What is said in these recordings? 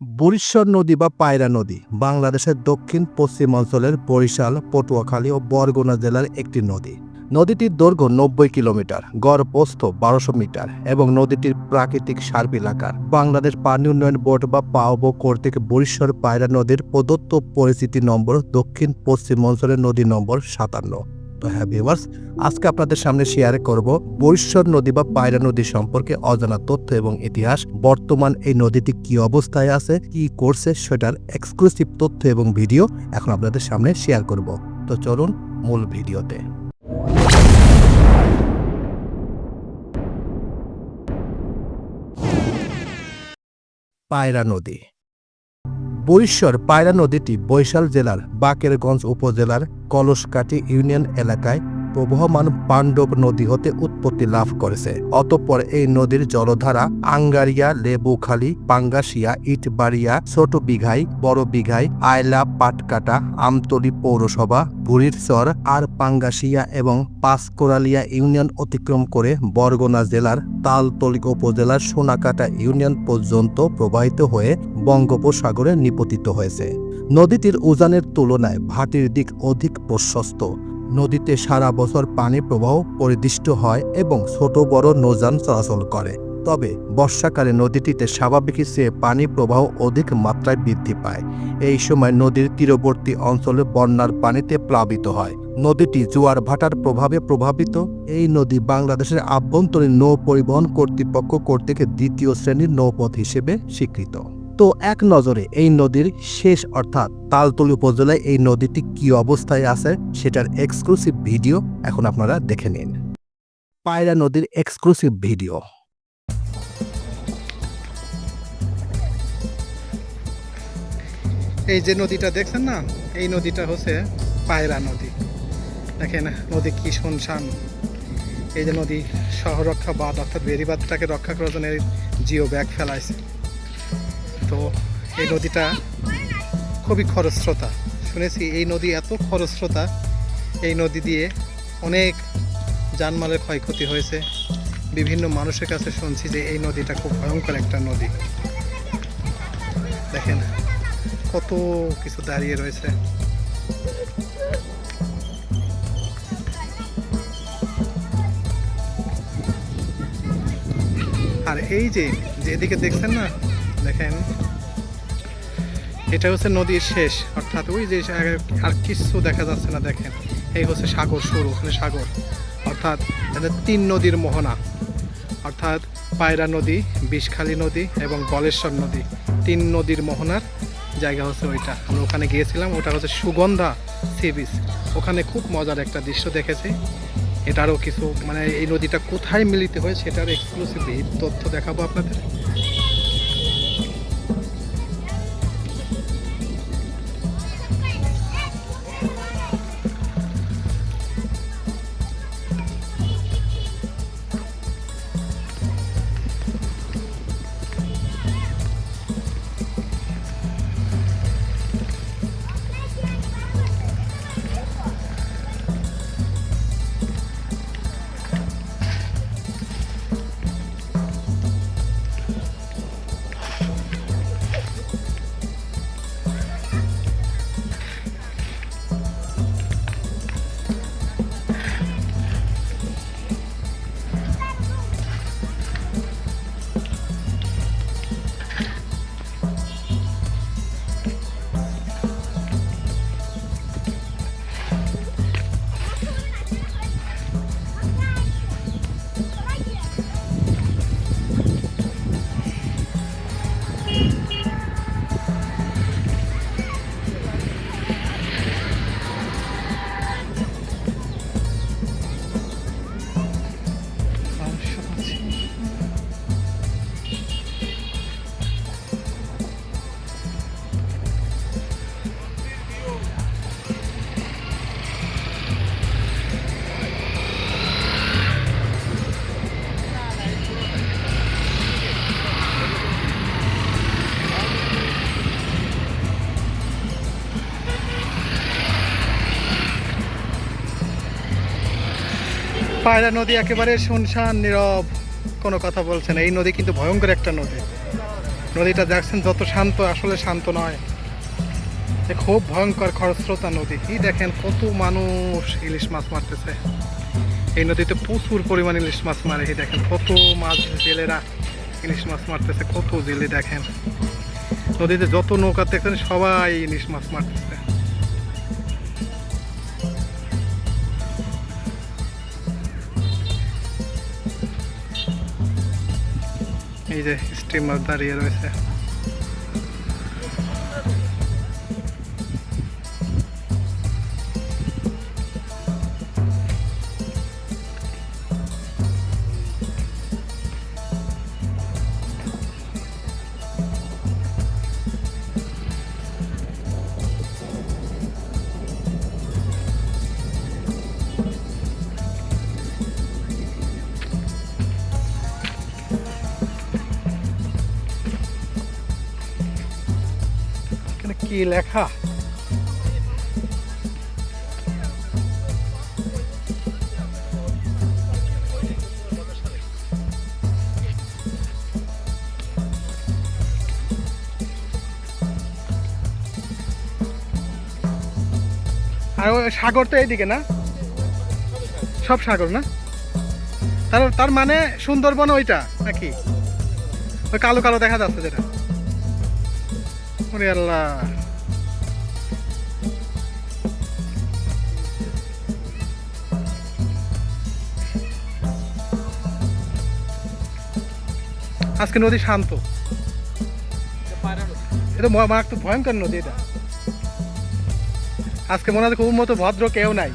বরিশ্বর নদী বা পায়রা নদী বাংলাদেশের দক্ষিণ পশ্চিম অঞ্চলের বরিশাল, পটুয়াখালী ও বরগুনা জেলার একটি নদী। নদীটির দৈর্ঘ্য নব্বই কিলোমিটার, গড় প্রস্থ বারোশো মিটার এবং নদীটির প্রাকৃতিক সার্বিল আকার বাংলাদেশ পানি উন্নয়ন বোর্ড বা পাওবো কর্তৃক বরিশ্বর পায়রা নদীর প্রদত্ত পরিস্থিতি নম্বর দক্ষিণ পশ্চিম অঞ্চলের নদী নম্বর সাতান্ন। তো হ্যাঁ ভিউয়ার্স আজকে আপনাদের সামনে শেয়ার করব বরিশ্বর নদী বা পায়রা নদী সম্পর্কে অজানা তথ্য এবং ইতিহাস। বর্তমান এই নদীটি কি অবস্থায় আছে, কি করছে সেটার এক্সক্লুসিভ তথ্য এবং ভিডিও এখন আপনাদের সামনে শেয়ার করব। তো চলুন মূল ভিডিওতে পায়রা নদী। বরিশ্বর পায়রা নদীটি বৈশাল জেলার বাকেরগঞ্জ উপজেলার কলসকাটি ইউনিয়ন এলাকায় প্রবহমান পাণ্ডব নদী হতে উৎপত্তি লাভ করেছে। অতঃপর এই নদীর জলধারা আঙ্গারিয়া, লেবুখালী, পাঙ্গাসিয়া, ইটবাড়িয়া ছোট বিঘাই বড় বিঘাই আয়লা পাটকাটা, আমতলী পৌরসভা বুড়িরচর আর পাঙ্গাসিয়া এবং পাঁচকোরালিয়া ইউনিয়ন অতিক্রম করে বরগুনা জেলার তালতলী উপজেলার সোনাকাটা ইউনিয়ন পর্যন্ত প্রবাহিত হয়ে বঙ্গোপসাগরে নিপতিত হয়েছে। নদীটির উজানের তুলনায় ভাটির দিক অধিক প্রশস্ত। নদীতে সারা বছর পানি প্রবাহ পরিদৃষ্ট হয় এবং ছোট বড় নৌযান চলাচল করে। তবে বর্ষাকালে নদীটিতে স্বাভাবিক চেয়ে পানি প্রবাহ অধিক মাত্রায় বৃদ্ধি পায়, এই সময় নদীর তীরবর্তী অঞ্চলে বন্যার পানিতে প্লাবিত হয়। নদীটি জোয়ার ভাটার প্রভাবে প্রভাবিত। এই নদী বাংলাদেশের আভ্যন্তরীণ নৌ পরিবহন কর্তৃপক্ষ কর্তৃক দ্বিতীয় শ্রেণির নৌপথ হিসেবে স্বীকৃত। তো এক নজরে এই নদীর শেষ অর্থাৎ তালতলি উপজেলায় এই নদীটি কি অবস্থায় আছে সেটার এক্সক্লুসিভ ভিডিও এখন আপনারা দেখে নিন। পায়রা নদীর এক্সক্লুসিভ ভিডিও এই যে নদীটা দেখছেন না? এই নদীটা হচ্ছে পায়রা নদী। দেখেন নদী কি শুনশান। এই যে নদী সহরক্ষা বাঁধ অর্থাৎ বেরিবাঁধটাকে রক্ষা করার জন্য জিও ব্যাগ ফেলাইছে। তো এই নদীটা খুবই খরস্রোতা। শুনেছি এই নদী এত খরস্রোতা, এই নদী দিয়ে অনেক জানমালের ক্ষয়ক্ষতি হয়েছে। বিভিন্ন মানুষের কাছে শুনছি যে এই নদীটা খুব ভয়ঙ্কর একটা নদী। দেখেন কত কিছু দাঁড়িয়ে রয়েছে। আর এই যে যেদিকে দেখছেন না, দেখেন এটা হচ্ছে নদীর শেষ, অর্থাৎ ওই যে আর- কিছু দেখা যাচ্ছে না, দেখেন। এই হচ্ছে সাগর সরু ওখানে সাগর। অর্থাৎ তিন নদীর মোহনা। অর্থাৎ পায়রা নদী, বিষখালী নদী এবং বলেশ্বর নদী। তিন নদীর মোহনার জায়গা হচ্ছে ওইটা। আমরা ওখানে গিয়েছিলাম, ওটা হচ্ছে সুগন্ধা সি বিচ। ওখানে খুব মজার একটা দৃশ্য দেখেছি। এটারও কিছু মানে এই নদীটা কোথায় মিলিত হয়েছে, সেটার এক্সক্লুসিভ তথ্য দেখাবো আপনাদের। পায়রা নদী একেবারে শুনশান নীরব। কোনো কথা বলছে না। এই নদী কিন্তু ভয়ঙ্কর একটা নদী। নদীটা দেখছেন যত শান্ত, আসলে শান্ত নয়। এ খুব ভয়ঙ্কর খরস্রোতা নদী। কি দেখেন, কত মানুষ ইলিশ মাছ মারতেছে। এই নদীতে প্রচুর পরিমাণ ইলিশ মাছ মারে। এই দেখেন, কত মাছ জেলেরা ইলিশ মাছ মারতেছে। কত জেলে দেখেন। নদীতে যত নৌকা দেখছেন, সবাই ইলিশ মাছ মারতেছে। এই যে স্টিমার দাঁড়িয়ে রয়েছে কি লেখা? আর সাগর তো এইদিকে না? সব সাগর না? তার তার মানে সুন্দরবন ওইটা নাকি? ওই কালো কালো দেখা যাচ্ছে যেটা। ওরে আল্লাহ। আজকে নদী শান্ত। এটা ম- মারাত্মক ভয়ঙ্কর নদী এটা। আজকে মনে হয় খুব মতো ভদ্র কেউ নাই।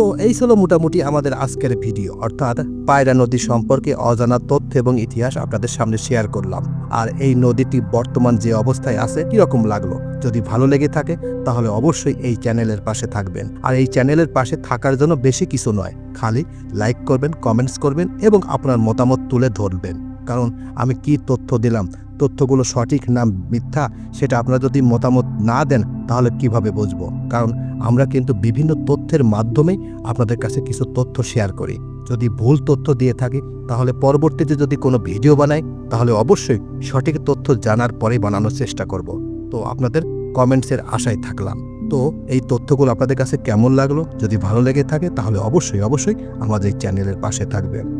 তো এই ছিল মোটামুটি আমাদের আজকের ভিডিও। অর্থাৎ পায়রা নদী সম্পর্কে অজানা তথ্য এবং ইতিহাস আপনাদের সামনে শেয়ার করলাম। আর এই নদীটি বর্তমান যে অবস্থায় আছে, কীরকম লাগল? যদি ভালো লেগে থাকে, তাহলে অবশ্যই এই চ্যানেলের পাশে থাকবেন। আর এই চ্যানেলের পাশে থাকার জন্য বেশি কিছু নয়, খালি লাইক করবেন, কমেন্টস করবেন এবং আপনার মতামত তুলে ধরবেন। কারণ আমি কি তথ্য দিলাম? তথ্যগুলো সঠিক না মিথ্যা সেটা আপনারা যদি মতামত না দেন, তাহলে কীভাবে বুঝব? কারণ আমরা কিন্তু বিভিন্ন তথ্যের মাধ্যমে আপনাদের কাছে কিছু তথ্য শেয়ার করি। যদি ভুল তথ্য দিয়ে থাকি, তাহলে পরবর্তীতে যদি কোনো ভিডিও বানাই, তাহলে অবশ্যই সঠিক তথ্য জানার পরে বানানোর চেষ্টা করব। তো আপনাদের কমেন্টসের আশায় থাকলাম। তো এই তথ্যগুলো আপনাদের কাছে কেমন লাগল? যদি ভালো লেগে থাকে, তাহলে অবশ্যই অবশ্যই আমাদের চ্যানেলের পাশে থাকবেন।